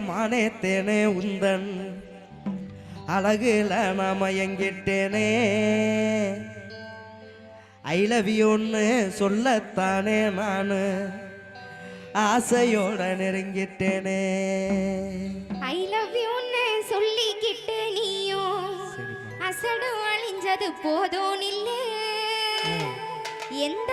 மானேத்தேனே உந்தன். அழகுல நாம எங்கிட்டேனே ஐ லவ் யூன்னு சொல்லத்தானே நான். ஆசையோட நெருங்கிட்டேனே. ஐ லவ் யூன்னு சொல்லிக்கிட்டு நீயும் அசடு அழிஞ்சது போதும் இல்லை. எந்த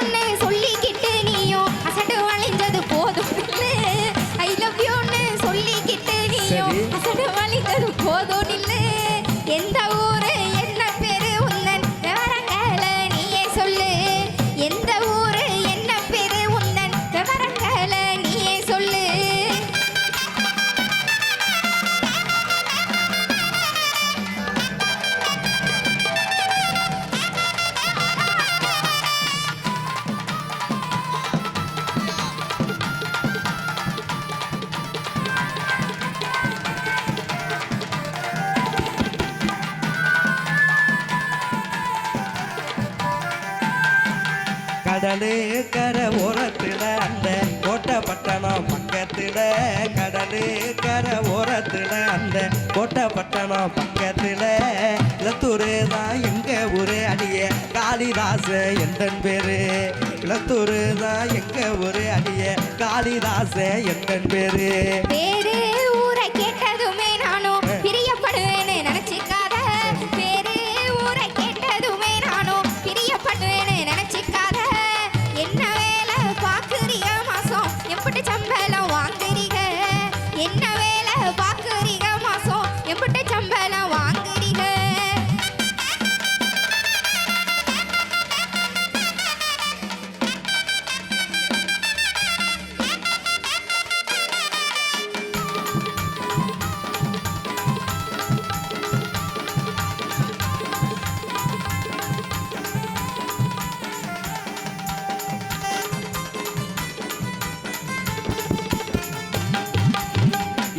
கடலு கரை ஓரத்துல அந்த கோட்டை பட்டணம் பக்கத்துல. கடலு கரை அந்த கோட்டை பட்டணம் பக்கத்துல. இளத்தூரு தான் எங்க ஊரு அடிய? காளிதாச எந்தன் பேரு? இளத்தூரு தான் எங்க ஊரு அடிய? காளிதாச எந்தன் பேரு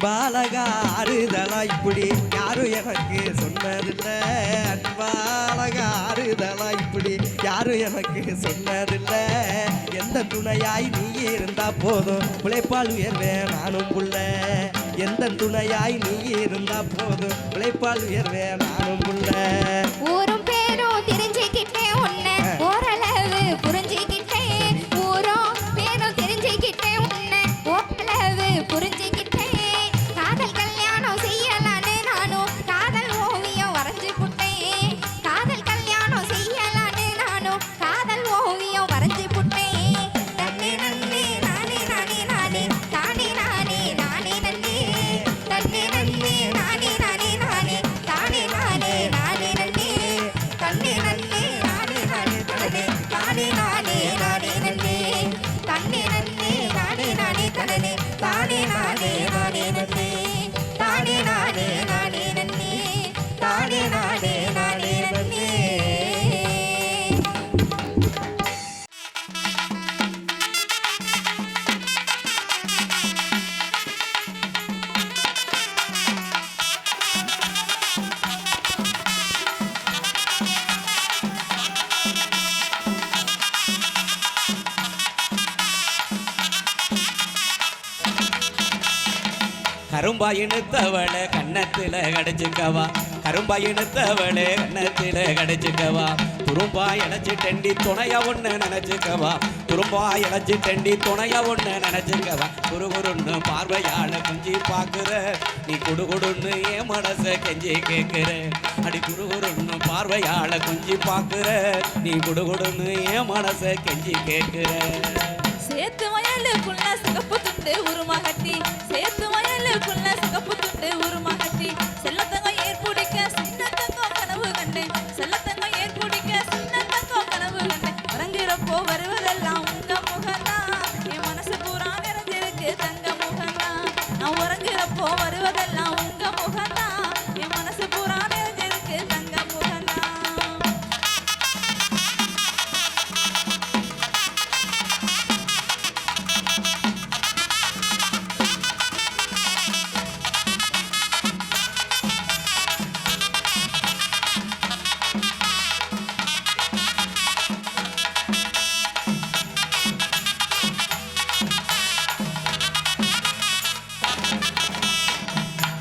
அன்பாலகா ஆறுதலா இப்படி யாரும் எனக்கு சொன்னதில்லை? அன்பாலகா ஆறுதலா இப்படி யாரும் எனக்கு சொன்னதில்லை? எந்த துணையாய் நீ இருந்தா போதும். உழைப்பால் உயர்வேன் நானும் புள்ள. எந்த துணையாய் நீ இருந்தா போதும். உழைப்பால் உயர்வேன் நானும் புள்ள. கரும்பா இழுத்தவளை கண்ணத்தில் கடிச்சுக்கவா. கரும்பா இழுத்தவளே கண்ணத்தில் கடிச்சுக்கவா. துரும்பா இழைச்சி டெண்டி துணையா ஒண்ணு நினைச்சுக்கவா. துரும்பா இழைச்சி டெண்டி துணையா ஒண்ணு நினைச்சுக்கவா. குறுகுறுன்னு பார்வையாள குஞ்சி பாக்குற நீ குடுகுடுன்னு என் மனச கெஞ்சி கேக்குற அடி குறுகுறுன்னு பார்வையாள குஞ்சி பாக்குற நீ குடுகுடுன்னு என் மனச கெஞ்சி கேக்குற சேத்து வயலுக்குள்ள சிகப்பு துண்டு உருமகட்டி சேத்து வயலுக்குள்ள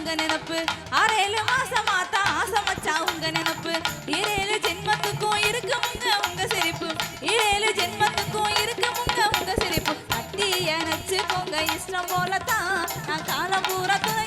உங்க நினப்பு. ஆறேழு மாசமா தான் ஆசமச்சா உங்க நினப்பு. ஈரேழு ஜென்மத்துக்கும் இருக்குமுங்க உங்க சிரிப்பு. ஈரேழு ஜென்மத்துக்கும் இருக்குமுங்க உங்க சிரிப்பு. அட்டி அணைச்சு போங்க இஷ்டம் போலத்தான். நான் காலம் பூரா துணை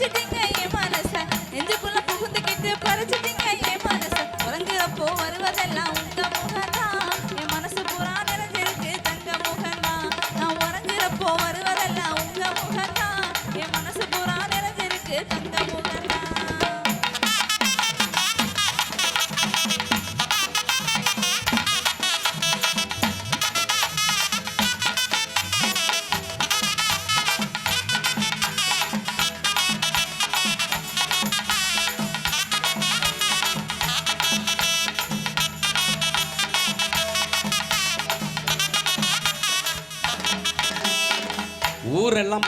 দার্জিলিংয়ে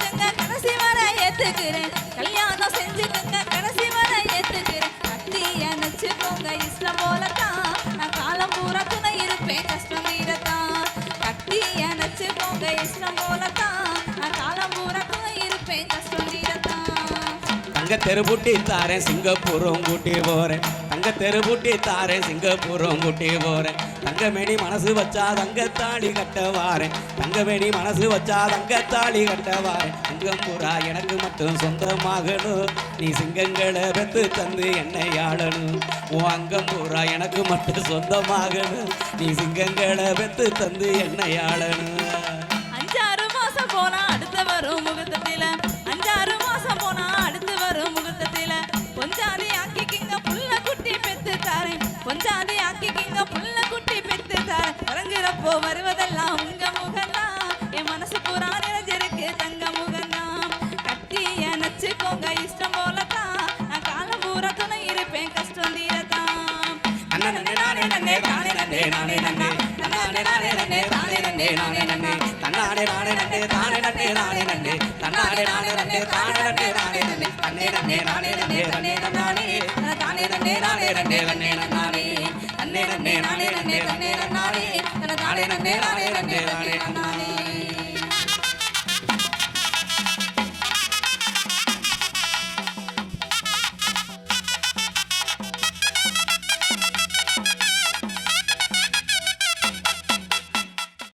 செஞ்சுக்கங்க கடைசி வர ஏத்துக்கிறேன். கல்யாணம் செஞ்சுக்கங்க கடைசி வர ஏத்துக்கிறேன். கட்டி அணைச்சு இஸ்லாம் போலத்தான். நான் காலம் பூரா துணை இருப்பேன் கஷ்டம் தீரத்தான் கட்டி அணைச்சு இஸ்லாம் போலத்தான். நான் காலம் பூரா துணை இருப்பேன் கஷ்டம் தீரத்தான் தங்க தெருபூட்டி தாரேன் சிங்கப்பூரும் கூட்டி போறேன். தங்க தெருபூட்டி தாரேன் சிங்கப்பூரும் கூட்டி போறேன். தங்கமேனி மனசு வச்சா தங்கத்தாளி கட்டவாரேன் தங்கமேனி மனசு வச்சா தங்கத்தாளி கட்ட தங்கம் புறா பூரா எனக்கு மட்டும் சொந்தமாகணும். நீ சிங்கங்களை பெத்து தந்து என்னை ஆளணும். உன் அங்கம் பூரா எனக்கு மட்டும் சொந்தமாகணும். நீ சிங்கங்களை பெத்து தந்து என்னை ஆளணும். அஞ்சாறு மாசம் போனா அடுத்த வரும் முகூர்த்தத்தில. அஞ்சாறு மாசம் போனா இறங்குறப்போ வருவதெல்லாம் உங்க முகம்தான் என் மனசு பூரா நிறைஞ்சிருக்கு தங்க முகம்தான் கட்டி அணைச்சுக்கோங்க இஷ்டம் போலதான் நான் காலம் பூரா துணை இருப்பேன் கஷ்டம் தீரத்தான் நன்னே நானே நன்னே தானே நன்னே நானே நன்னே தன்னானே நானே நன்னே தானே நன்னே நானே நன்னே தன்னானே நானே நன்னே தானே நன்னே நானே நன்னே தன்னானே நானே நன்னே தானே நன்னே நானே நன்னே தன்னே நன்னே நானே நன்னே தன்னே நன்னானே தானே நன்னே நானே நன்னே நன்னே நன்னா